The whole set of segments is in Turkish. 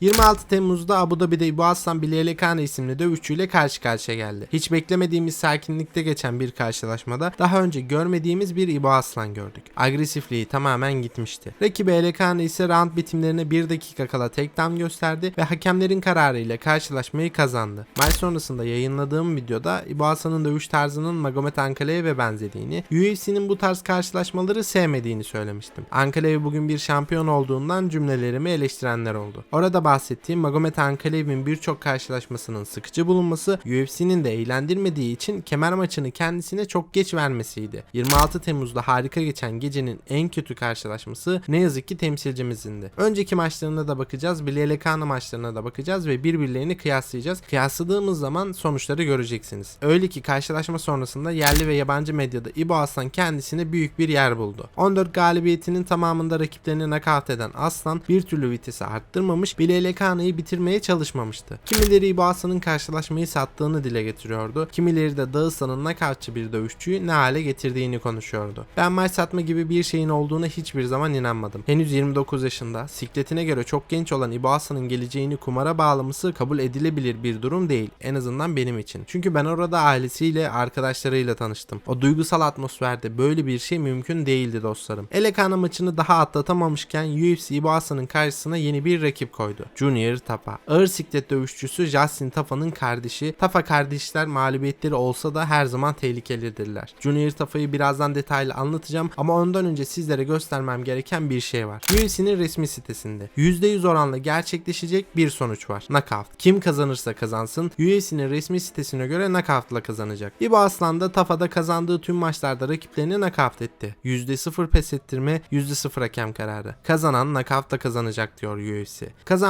26 Temmuz'da Abu Dhabi'de İbo Aslan Billy Elekaner isimli dövüşçüyle karşı karşıya geldi. Hiç beklemediğimiz sakinlikte geçen bir karşılaşmada daha önce görmediğimiz bir İbo Aslan gördük. Agresifliği tamamen gitmişti. Rakibi Elekaner ise round bitimlerine 1 dakika kala takedown gösterdi ve hakemlerin kararıyla karşılaşmayı kazandı. Maç sonrasında yayınladığım videoda İbo Aslan'ın dövüş tarzının Magomed Ankaleev'e benzediğini, UFC'nin bu tarz karşılaşmaları sevmediğini söylemiştim. Ankaleev bugün bir şampiyon olduğundan cümlelerimi eleştirenler oldu. Orada bahsettiğim Magomed Ankaleev'in birçok karşılaşmasının sıkıcı bulunması, UFC'nin de eğlendirmediği için kemer maçını kendisine çok geç vermesiydi. 26 Temmuz'da harika geçen gecenin en kötü karşılaşması ne yazık ki temsilcimizindi. Önceki maçlarına da bakacağız, Billy Elekaner maçlarına da bakacağız ve birbirlerini kıyaslayacağız. Kıyasladığımız zaman sonuçları göreceksiniz. Öyle ki karşılaşma sonrasında yerli ve yabancı medyada İbo Aslan kendisine büyük bir yer buldu. 14 galibiyetinin tamamında rakiplerini nakavt eden Aslan bir türlü vitesi arttırmamış, Billy Elekaner'ı bitirmeye çalışmamıştı. Kimileri İbo Aslan'ın karşılaşmayı sattığını dile getiriyordu. Kimileri de Dağıstan'ın nakavtçı bir dövüşçüyü ne hale getirdiğini konuşuyordu. Ben maç satma gibi bir şeyin olduğuna hiçbir zaman inanmadım. Henüz 29 yaşında, sikletine göre çok genç olan İbo Aslan'ın geleceğini kumara bağlaması kabul edilebilir bir durum değil. En azından benim için. Çünkü ben orada ailesiyle, arkadaşlarıyla tanıştım. O duygusal atmosferde böyle bir şey mümkün değildi dostlarım. Elekana maçını daha atlatamamışken UFC İbo Aslan'ın karşısına yeni bir rakip koydu. Junior Tapa. Ağır siklet dövüşçüsü Justin Tafa'nın kardeşi. Tafa kardeşler mağlubiyetleri olsa da her zaman tehlikelidirler. Junior Tafa'yı birazdan detaylı anlatacağım ama ondan önce sizlere göstermem gereken bir şey var. UFC'nin resmi sitesinde %100 oranla gerçekleşecek bir sonuç var. Knockout. Kim kazanırsa kazansın UFC'nin resmi sitesine göre knockout'la kazanacak. İbo Aslan da Tafa'da kazandığı tüm maçlarda rakiplerini knockout etti. %0 pes ettirme, %0 hakem kararı. Kazanan knockout'la kazanacak diyor UFC.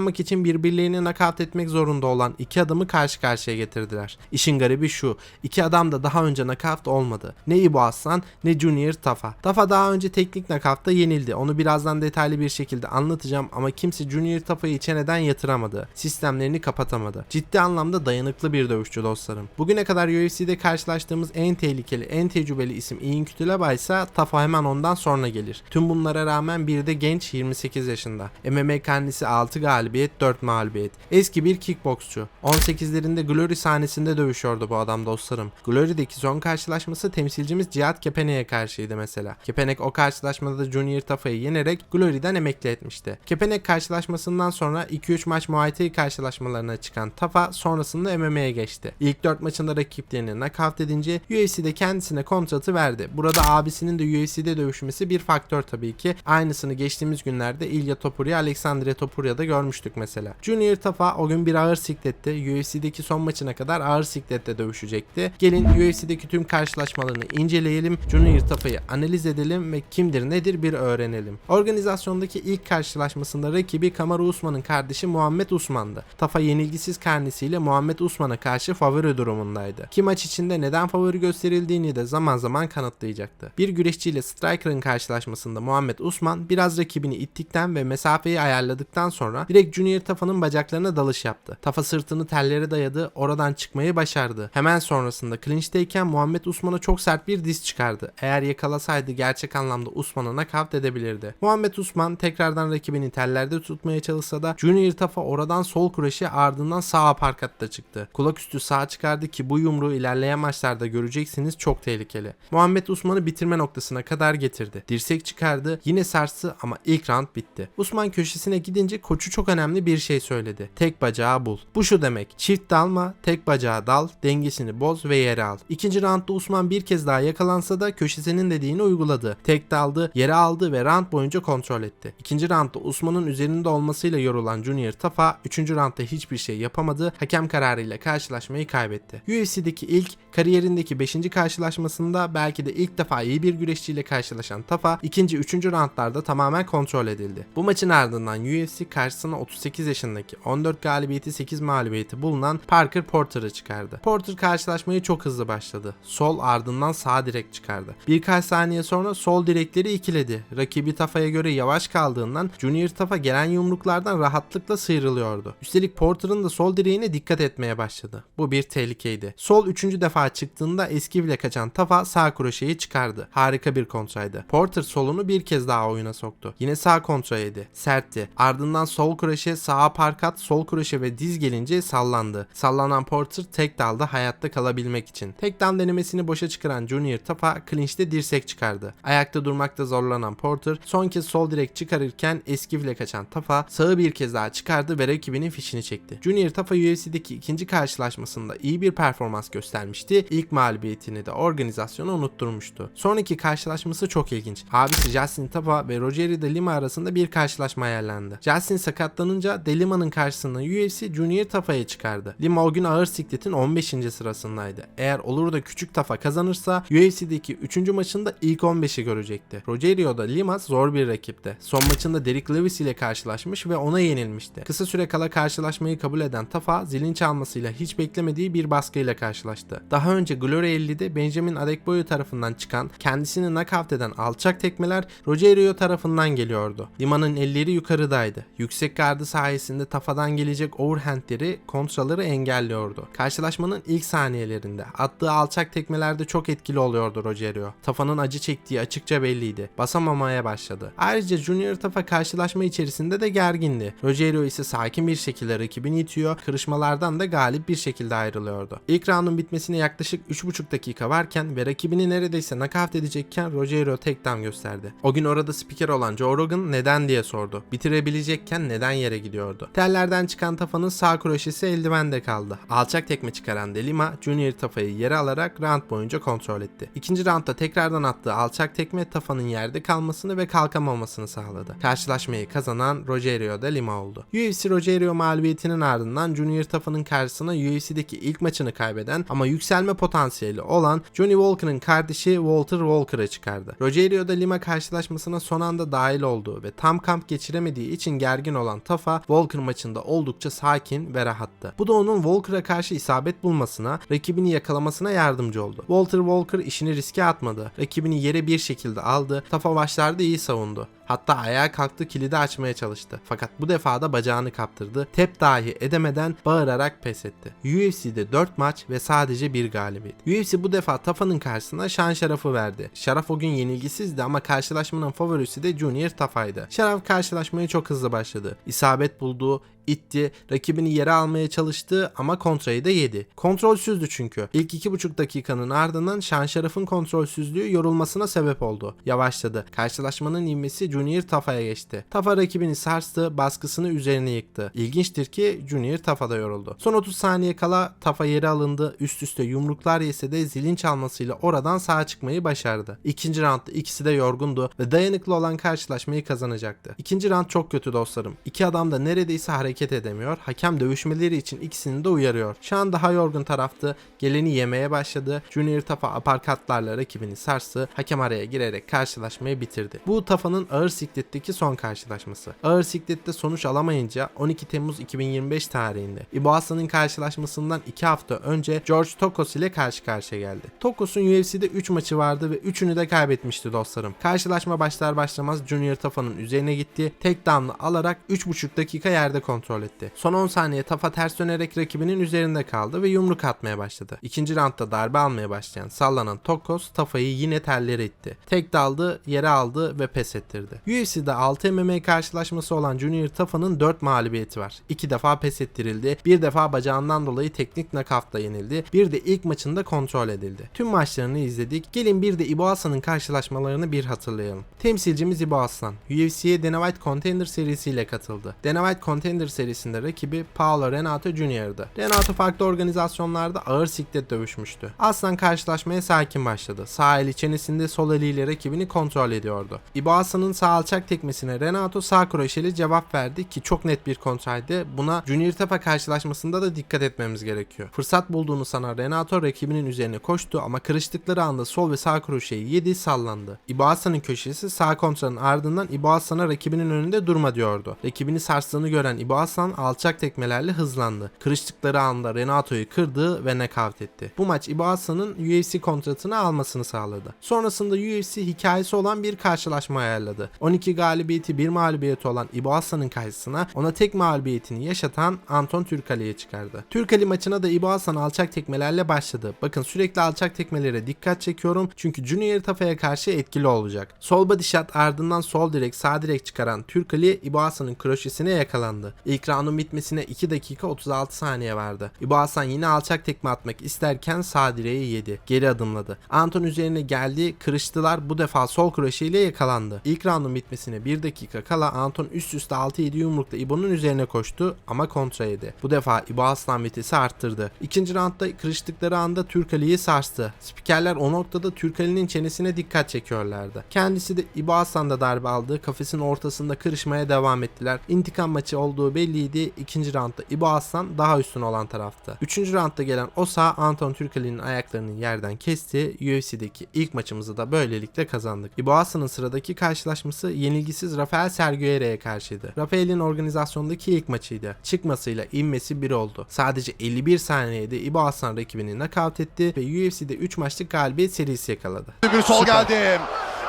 Kazanmak için birbirlerini knockout etmek zorunda olan iki adamı karşı karşıya getirdiler. İşin garibi şu, iki adam da daha önce knockout olmadı. Ne İbo Aslan ne Junior Tafa. Tafa daha önce teknik knockout'ta yenildi. Onu birazdan detaylı bir şekilde anlatacağım ama kimse Junior Tafa'yı çeneden yatıramadı. Sistemlerini kapatamadı. Ciddi anlamda dayanıklı bir dövüşçü dostlarım. Bugüne kadar UFC'de karşılaştığımız en tehlikeli, en tecrübeli isim Ian Kütülebay ise Tafa hemen ondan sonra gelir. Tüm bunlara rağmen bir de genç 28 yaşında. MMA kendisi 6 galibiyet 4 mağlubiyet. Eski bir kickboksçu. 18'lerinde Glory sahnesinde dövüşüyordu bu adam dostlarım. Glory'deki son karşılaşması temsilcimiz Cihat Kepenek'e karşıydı mesela. Kepenek o karşılaşmada da Junior Tafa'yı yenerek Glory'den emekli etmişti. Kepenek karşılaşmasından sonra 2-3 maç Muay Thai karşılaşmalarına çıkan Tafa sonrasında MMA'ye geçti. İlk 4 maçında rakiplerini knockout edince UFC'de kendisine kontratı verdi. Burada abisinin de UFC'de dövüşmesi bir faktör tabii ki. Aynısını geçtiğimiz günlerde İlya Topuria, Alexandre Topuria'da görmüştük mesela. Junior Tafa o gün bir ağır siklette UFC'deki son maçına kadar ağır siklette dövüşecekti. Gelin UFC'deki tüm karşılaşmalarını inceleyelim. Junior Tafa'yı analiz edelim ve kimdir nedir bir öğrenelim. Organizasyondaki ilk karşılaşmasında rakibi Kamaru Usman'ın kardeşi Muhammed Usman'dı. Tafa yenilgisiz karnesiyle Muhammed Usman'a karşı favori durumundaydı. Ki maç içinde neden favori gösterildiğini de zaman zaman kanıtlayacaktı. Bir güreşçiyle Striker'ın karşılaşmasında Muhammed Usman biraz rakibini ittikten ve mesafeyi ayarladıktan sonra direkt Junior Tafa'nın bacaklarına dalış yaptı. Tafa sırtını tellere dayadı, oradan çıkmayı başardı. Hemen sonrasında clinch'teyken Muhammed Usman'a çok sert bir diz çıkardı. Eğer yakalasaydı gerçek anlamda Usman'a nakavt edebilirdi. Muhammed Usman tekrardan rakibini tellerde tutmaya çalışsa da Junior Tafa oradan sol kureşi ardından sağ aparkatta çıktı. Kulak üstü sağ çıkardı ki bu yumruğu ilerleyen maçlarda göreceksiniz çok tehlikeli. Muhammed Usman'ı bitirme noktasına kadar getirdi. Dirsek çıkardı yine sarstı ama ilk round bitti. Usman köşesine gidince koçu çok önemli bir şey söyledi. Tek bacağı bul. Bu şu demek. Çift dalma, tek bacağı dal, dengesini boz ve yere al. İkinci roundda Usman bir kez daha yakalansa da köşesinin dediğini uyguladı. Tek daldı, yere aldı ve round boyunca kontrol etti. İkinci roundda Usman'ın üzerinde olmasıyla yorulan Junior Tafa 3. roundda hiçbir şey yapamadı. Hakem kararıyla karşılaşmayı kaybetti. UFC'deki ilk kariyerindeki 5. karşılaşmasında belki de ilk defa iyi bir güreşçiyle karşılaşan Tafa ikinci, üçüncü roundlarda tamamen kontrol edildi. Bu maçın ardından UFC karşısına 38 yaşındaki 14 galibiyeti 8 mağlubiyeti bulunan Parker Porter'ı çıkardı. Porter karşılaşmayı çok hızlı başladı. Sol ardından sağ direk çıkardı. Birkaç saniye sonra sol direkleri ikiledi. Rakibi Tafa'ya göre yavaş kaldığından Junior Tafa gelen yumruklardan rahatlıkla sıyrılıyordu. Üstelik Porter'ın da sol direğine dikkat etmeye başladı. Bu bir tehlikeydi. Sol üçüncü defa çıktığında eski bile kaçan Tafa sağ kroşeyi çıkardı. Harika bir kontraydı. Porter solunu bir kez daha oyuna soktu. Yine sağ kontra. Sertti. Ardından sol kroşe kroşe, sağ parkat, sol kroşe ve diz gelince sallandı. Sallanan Porter tek dalda hayatta kalabilmek için. Tek dal denemesini boşa çıkaran Junior Tafa clinch'te dirsek çıkardı. Ayakta durmakta zorlanan Porter son kez sol direk çıkarırken eskivle kaçan Tafa sağı bir kez daha çıkardı ve rakibinin fişini çekti. Junior Tafa UFC'deki ikinci karşılaşmasında iyi bir performans göstermişti. İlk mağlubiyetini de organizasyona unutturmuştu. Sonraki karşılaşması çok ilginç. Abisi Justin Tafa ve Rogerio de Lima arasında bir karşılaşma ayarlandı. Justin sakatlanınca De Lima'nın karşısına UFC Junior Tafa'ya çıkardı. Lima o gün ağır sikletin 15. sırasındaydı. Eğer olur da küçük Tafa kazanırsa UFC'deki 3. maçında ilk 15'i görecekti. Rogerio Lima zor bir rakipti. Son maçında Derek Lewis ile karşılaşmış ve ona yenilmişti. Kısa süre kala karşılaşmayı kabul eden Tafa zilin çalmasıyla hiç beklemediği bir baskıyla karşılaştı. Daha önce Glory 50'de Benjamin Adekboyu tarafından çıkan kendisini knockout eden alçak tekmeler Rogerio tarafından geliyordu. Lima'nın elleri yukarıdaydı. Yüksek gardı sayesinde Tafa'dan gelecek overhandleri kontraları engelliyordu. Karşılaşmanın ilk saniyelerinde attığı alçak tekmelerde çok etkili oluyordu Rogerio. Tafa'nın acı çektiği açıkça belliydi. Basamamaya başladı. Ayrıca Junior Tafa karşılaşma içerisinde de gergindi. Rogerio ise sakin bir şekilde rakibini itiyor, kırışmalardan da galip bir şekilde ayrılıyordu. İlk roundun bitmesine yaklaşık 3,5 dakika varken ve rakibini neredeyse nakavt edecekken Rogerio tek down gösterdi. O gün orada spiker olan Joe Rogan neden diye sordu. Bitirebilecekken neden yere gidiyordu. Tellerden çıkan Tafa'nın sağ kroşesi eldivende kaldı. Alçak tekme çıkaran De Lima, Junior Tafa'yı yere alarak round boyunca kontrol etti. İkinci roundda tekrardan attığı alçak tekme Tafa'nın yerde kalmasını ve kalkamamasını sağladı. Karşılaşmayı kazanan Rogerio De Lima oldu. UFC Rogerio mağlubiyetinin ardından Junior Tafa'nın karşısına UFC'deki ilk maçını kaybeden ama yükselme potansiyeli olan Johnny Walker'ın kardeşi Walter Walker'ı çıkardı. Rogerio da Lima karşılaşmasına son anda dahil olduğu ve tam kamp geçiremediği için gergin olan Tafa, Walker maçında oldukça sakin ve rahattı. Bu da onun Walker'a karşı isabet bulmasına, rakibini yakalamasına yardımcı oldu. Walter Walker işini riske atmadı. Rakibini yere bir şekilde aldı. Tafa başlarda iyi savundu. Hatta ayağa kalktı kilidi açmaya çalıştı. Fakat bu defa da bacağını kaptırdı. Tep dahi edemeden bağırarak pes etti. UFC'de 4 maç ve sadece bir galibiyet. UFC bu defa Tafa'nın karşısına şan şarafı verdi. Şaraf o gün yenilgisizdi ama karşılaşmanın favorisi de Junior Tafa'ydı. Şaraf karşılaşmaya çok hızlı başladı. İsabet buldu, itti, rakibini yere almaya çalıştı ama kontrayı da yedi. Kontrolsüzdü çünkü. İlk 2,5 dakikanın ardından Şan Şaraf'ın kontrolsüzlüğü yorulmasına sebep oldu. Yavaşladı. Karşılaşmanın inmesi Junior Tafa'ya geçti. Tafa rakibini sarstı, baskısını üzerine yıktı. İlginçtir ki Junior Tafa da yoruldu. Son 30 saniye kala Tafa yere alındı. Üst üste yumruklar yese de zilin çalmasıyla oradan sağa çıkmayı başardı. İkinci roundda ikisi de yorgundu ve dayanıklı olan karşılaşmayı kazanacaktı. İkinci round çok kötü dostlarım. İki adam da neredeyse hareket edemiyor. Hakem dövüşmeleri için ikisini de uyarıyor. Şu an daha yorgun taraftı. Geleni yemeye başladı. Junior Tafa aparkatlarla rakibini sarstı. Hakem araya girerek karşılaşmayı bitirdi. Bu Tafa'nın ağır sikletteki son karşılaşması. Ağır siklette sonuç alamayınca 12 Temmuz 2025 tarihinde Ibuasa'nın karşılaşmasından 2 hafta önce George Tokos ile karşı karşıya geldi. Tokos'un UFC'de 3 maçı vardı ve 3'ünü de kaybetmişti dostlarım. Karşılaşma başlar başlamaz Junior Tafa'nın üzerine gitti. Tek down'la alarak 3,5 dakika yerde kontrol etti. Son 10 saniye Tafa ters dönerek rakibinin üzerinde kaldı ve yumruk atmaya başladı. İkinci roundda darbe almaya başlayan sallanan Tokos Tafa'yı yine tellere itti. Tek daldı, yere aldı ve pes ettirdi. UFC'de 6 MMA karşılaşması olan Junior Tafa'nın 4 mağlubiyeti var. 2 defa pes ettirildi, bir defa bacağından dolayı teknik knockout'la yenildi, bir de ilk maçında kontrol edildi. Tüm maçlarını izledik. Gelin bir de İbo Aslan'ın karşılaşmalarını bir hatırlayalım. Temsilcimiz İbo Aslan, UFC'ye Dana White Contender serisiyle katıldı. Dana White Contender serisinde rakibi Paolo Renato Jr.'dı. Renato farklı organizasyonlarda ağır siklet dövüşmüştü. Aslan karşılaşmaya sakin başladı. Sağ eli çenesinde sol eliyle rakibini kontrol ediyordu. İbo Aslan'ın sağ alçak tekmesine Renato sağ kroşeli cevap verdi ki çok net bir kontraydı. Buna Junior Tapa karşılaşmasında da dikkat etmemiz gerekiyor. Fırsat bulduğunu sanan Renato rakibinin üzerine koştu ama kırıştıkları anda sol ve sağ kroşeyi yedi sallandı. İbo köşesi sağ kontranın ardından İbo rakibinin önünde durma diyordu. Rakibini sarstığını gören İbo İbo Aslan alçak tekmelerle hızlandı. Kırıştıkları anda Renato'yu kırdı ve nakavt etti. Bu maç İbo Aslan'ın UFC kontratını almasını sağladı. Sonrasında UFC hikayesi olan bir karşılaşma ayarladı. 12 galibiyeti 1 mağlubiyeti olan İbo Aslan'ın karşısına ona tek mağlubiyetini yaşatan Anton Türkali'ye çıkardı. Türkali maçına da İbo Aslan alçak tekmelerle başladı. Bakın sürekli alçak tekmelere dikkat çekiyorum çünkü Junior Tafa'ya karşı etkili olacak. Sol body shot ardından sol direk sağ direk çıkaran Türkali İbo Aslan'ın kroşesine yakalandı. İlk roundun bitmesine 2 dakika 36 saniye vardı. İbo Aslan yine alçak tekme atmak isterken sağ direği yedi. Geri adımladı. Anton üzerine geldi, kırıştılar. Bu defa sol kroşeyle yakalandı. İlk roundun bitmesine 1 dakika kala Anton üst üste 6-7 yumrukla İbo'nun üzerine koştu ama kontra yedi. Bu defa İbo Aslan vitesi arttırdı. İkinci roundda kırıştıkları anda Türkali'yi sarstı. Spikerler o noktada Türkali'nin çenesine dikkat çekiyorlardı. Kendisi de İbo Aslan da darbe aldı. Kafesin ortasında kırışmaya devam ettiler. İntikam maçı olduğu belliydi. İkinci roundda İbo Aslan daha üstün olan taraftı. Üçüncü roundda gelen Osa Anton Türkali'nin ayaklarını yerden kesti. UFC'deki ilk maçımızı da böylelikle kazandık. İbo Aslan'ın sıradaki karşılaşması yenilgisiz Rafael Sergio'ya karşıydı. Rafael'in organizasyondaki ilk maçıydı. Çıkmasıyla inmesi bir oldu. Sadece 51 saniyede İbo Aslan rakibini nakavt etti ve UFC'de 3 maçlık galibiyet serisi yakaladı. Bir sol geldi.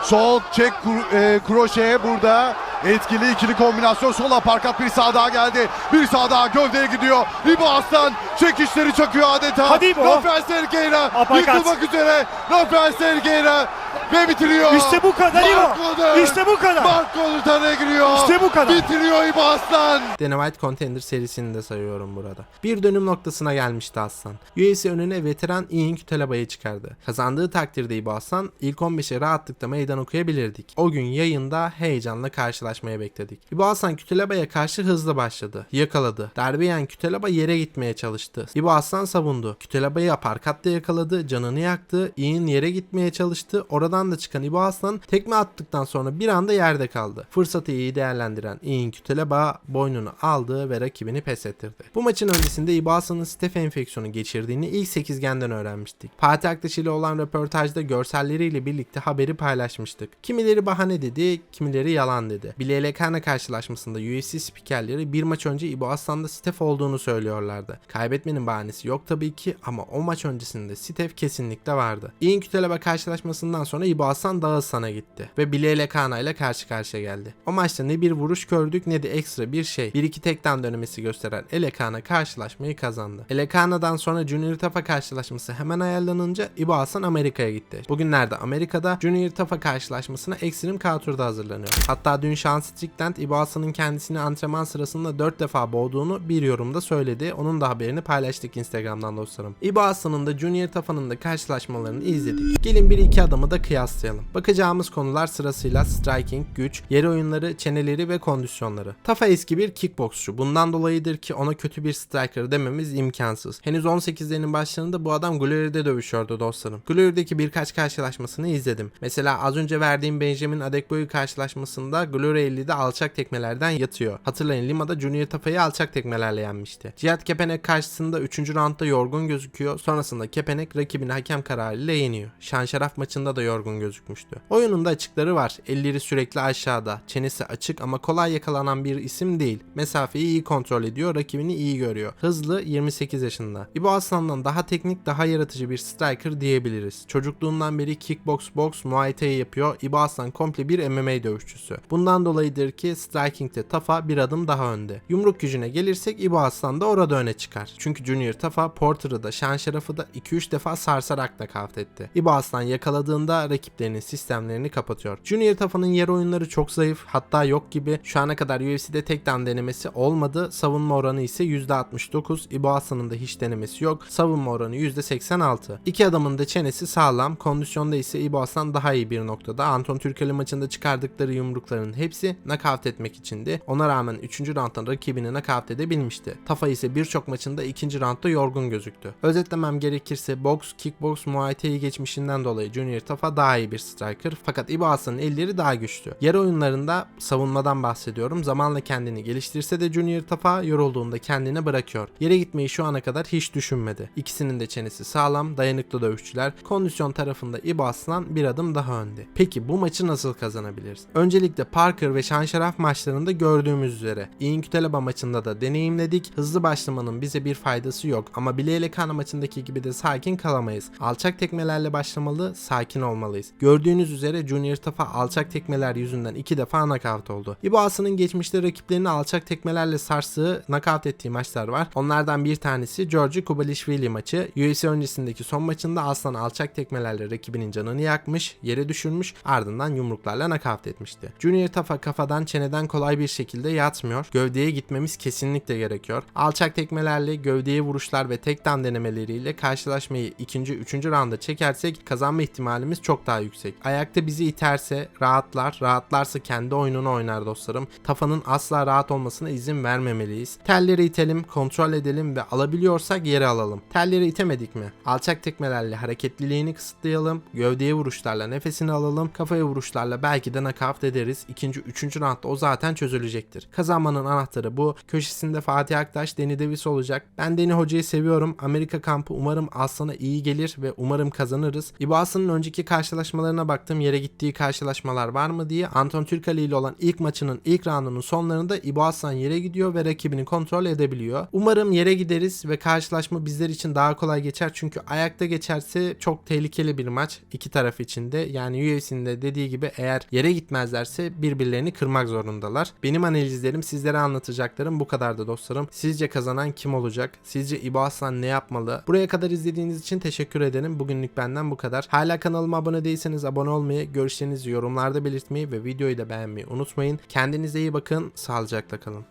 Sol çek e, kroşe burada. Etkili ikili kombinasyon. Sol aparkat bir sağ daha geldi. Bir sağ daha gövdeye gidiyor. İbo Aslan çekişleri çakıyor adeta. Hadi İbo. Rafael Sergeira yıkılmak üzere. Rafael Sergeira ve bitiriyor. İşte bu kadar İbo. İşte bu kadar. Mark Goddard'a giriyor. İşte bu kadar. Bitiriyor İbo Aslan. Dana White Contender serisini de sayıyorum burada. Bir dönüm noktasına gelmişti Aslan. UFC önüne veteran Ian Kütelaba'yı çıkardı. Kazandığı takdirde İbo Aslan ilk 15'e rahatlıkla meydan okuyabilirdik. O gün yayında heyecanla karşılaşmaya bekledik. İbo Aslan Kütelaba'ya karşı hızlı başladı. Yakaladı. Darbe yiyen Kütelaba yere gitmeye çalıştı. İbo Aslan savundu. Kütelaba'yı aparkatla yakaladı. Canını yaktı. Ian yere gitmeye çalıştı. Oradan da çıkan İbo Aslan tekme attıktan sonra bir anda yerde kaldı. Fırsatı iyi değerlendiren Ian Kütelaba boynunu aldı ve rakibini pes ettirdi. Bu maçın öncesinde İbo Aslan'ın stef enfeksiyonu geçirdiğini ilk sekizgenden öğrenmiştik. Fatih Aktaş ile olan röportajda görselleriyle birlikte haberi paylaşmıştık. Kimileri bahane dedi, kimileri yalan dedi. Bilal Kana karşılaşmasında UFC spikerleri bir maç önce İbo Aslan'da stef olduğunu söylüyorlardı. Kaybetmenin bahanesi yok tabii ki ama o maç öncesinde stef kesinlikle vardı. Ian Kütelaba karşılaşmasından sonra İbo Aslan Dağıstan'a gitti ve Bilal Kana ile karşı karşıya geldi. O maçta ne bir vuruş gördük ne de ekstra bir şey. Bir iki tekten dönemesi gösteren Elekana karşılaşmayı kazandı. Elekana'dan sonra Junior Tafa karşılaşması hemen ayarlanınca İbo Aslan Amerika'ya gitti. Bugünlerde Amerika'da Junior Tafa karşılaşmasına Extreme Couture'da hazırlanıyor. Hatta dün Sean Strickland İbo Aslan'ın kendisini antrenman sırasında 4 defa boğduğunu bir yorumda söyledi. Onun da haberini paylaştık Instagram'dan dostlarım. İbo Aslan'ın da Junior Tafa'nın da karşılaşmalarını izledik. Gelin bir iki adamı da kıyaslayalım. Bakacağımız konular sırasıyla striking, güç, yer oyunları, çeneleri ve kondisyonları. Tafa eski bir kickboksçu. Bundan dolayıdır ki ona kötü bir striker dememiz imkansız. Henüz 18'lerinin başlarında bu adam Glory'de dövüşüyordu dostlarım. Glory'deki birkaç karşılaşmasını izledim. Mesela az önce verdiğim Benjamin Adekboyu karşılaşmasında Glory 50'de alçak tekmelerden yatıyor. Hatırlayın Lima'da Junior Tafa'yı alçak tekmelerle yenmişti. Cihat Kepenek karşısında 3. roundda yorgun gözüküyor. Sonrasında Kepenek rakibini hakem kararıyla yeniyor. Şan Şaraf maçında da yorgun gözükmüştü. Oyunun açıkları var. Elleri sürekli aşağıda. Çenesi açık ama kolay yakalanan bir isim değil. Mesafeyi iyi kontrol ediyor. Rakibini iyi görüyor. Hızlı 28 yaşında. İbo Aslan'dan daha teknik daha yaratıcı bir striker diyebiliriz. Çocukluğundan beri kickbox, box, muay thai yapıyor. İbo Aslan komple bir MMA dövüşçüsü. Bundan dolayıdır ki striking'de Tafa bir adım daha önde. Yumruk gücüne gelirsek İbo Aslan da orada öne çıkar. Çünkü Junior Tafa Porter'ı da Şan Şaraf'ı da 2-3 defa sarsarak da kavt etti. İbo Aslan yakaladığında rakiplerinin sistemlerini kapatıyor. Junior Tafa'nın yer oyunları çok zayıf hatta yok gibi. Şu ana kadar UFC'de tek down denemesi olmadı. Savunma oranı ise %69. İbo Aslan'ın da hiç denemesi yok. Savunma oranı %86. İki adamın da çenesi sağlam. Kondisyonda ise İbo Aslan daha iyi bir noktada. Anton Türkeli maçında çıkardıkları yumrukların hepsi nakavt etmek içindi. Ona rağmen 3. roundda rakibini nakavt edebilmişti. Tafa ise birçok maçında 2. roundda yorgun gözüktü. Özetlemem gerekirse boks, kickbox, muay geçmişinden dolayı Junior Tafa daha iyi bir striker fakat İbo Aslan'ın elleri daha güçlü. Yer oyunlarında savunmadan bahsediyorum. Zamanla kendini geliştirse de Junior Tafa yorulduğunda kendini bırakıyor. Yere gitmeyi şu ana kadar hiç düşünmedi. İkisinin de çenesi sağlam, dayanıklı dövüşçüler. Kondisyon tarafında İbo Aslan bir adım daha önde. Peki bu maçı nasıl kazanabiliriz? Öncelikle Parker ve Şanşaraf maçlarında gördüğümüz üzere İnkütelaba maçında da deneyimledik. Hızlı başlamanın bize bir faydası yok ama bileğiyle kan maçındaki gibi de sakin kalamayız. Alçak tekmelerle başlamalı, sakin olmalıyız. Gördüğünüz üzere Junior Tafa alçak tekmeler yüzünden iki defa knockout oldu. İbo Aslan'ın geçmişte rakiplerini alçak tekmelerle sarstığı, knockout ettiği maçlar var. Onlardan bir tanesi Georgi Kubalishvili maçı. UFC öncesindeki son maçında Aslan alçak tekmelerle rakibinin canını yakmış, yere düşürmüş, ardından yumruklarla knockout etmişti. Junior Tafa kafadan çeneden kolay bir şekilde yatmıyor. Gövdeye gitmemiz kesinlikle gerekiyor. Alçak tekmelerle gövdeye vuruşlar ve takedown denemeleriyle karşılaşmayı ikinci, üçüncü rounda çekersek kazanma ihtimalimiz çok daha yüksek. Ayakta bizi iterse rahatlar, rahatlarsa kendi oyununu oynar dostlarım. Tafa'nın asla rahat olmasına izin vermemeliyiz. Telleri itelim, kontrol edelim ve alabiliyorsak yere alalım. Telleri itemedik mi? Alçak tekmelerle hareketliliğini kısıtlayalım, gövdeye vuruşlarla nefesini alalım, kafaya vuruşlarla belki de knockout ederiz. İkinci, üçüncü roundda o zaten çözülecektir. Kazanmanın anahtarı bu. Köşesinde Fatih Aktaş, Deni Davis olacak. Ben Deni Hoca'yı seviyorum. Amerika kampı umarım Aslan'a iyi gelir ve umarım kazanırız. İbo Aslan'ın önceki karşılaşmalarına baktım. Yere gittiği karşılaşmalar var mı diye. Anton Türkali ile olan ilk maçının ilk roundunun sonlarında İbo Aslan yere gidiyor ve rakibini kontrol edebiliyor. Umarım yere gideriz ve karşılaşma bizler için daha kolay geçer. Çünkü ayakta geçerse çok tehlikeli bir maç iki taraf için de. Yani UFC'nin de dediği gibi eğer yere gitmezlerse birbirlerini kırmak zorundalar. Benim analizlerim sizlere anlatacaklarım bu kadardı dostlarım. Sizce kazanan kim olacak? Sizce İbo Aslan ne yapmalı? Buraya kadar izlediğiniz için teşekkür ederim. Bugünlük benden bu kadar. Hala kanalıma abone değilseniz abone olmayı, görüşlerinizi yorumlarda belirtmeyi ve videoyu da beğenmeyi unutmayın. Kendinize iyi bakın, sağlıcakla kalın.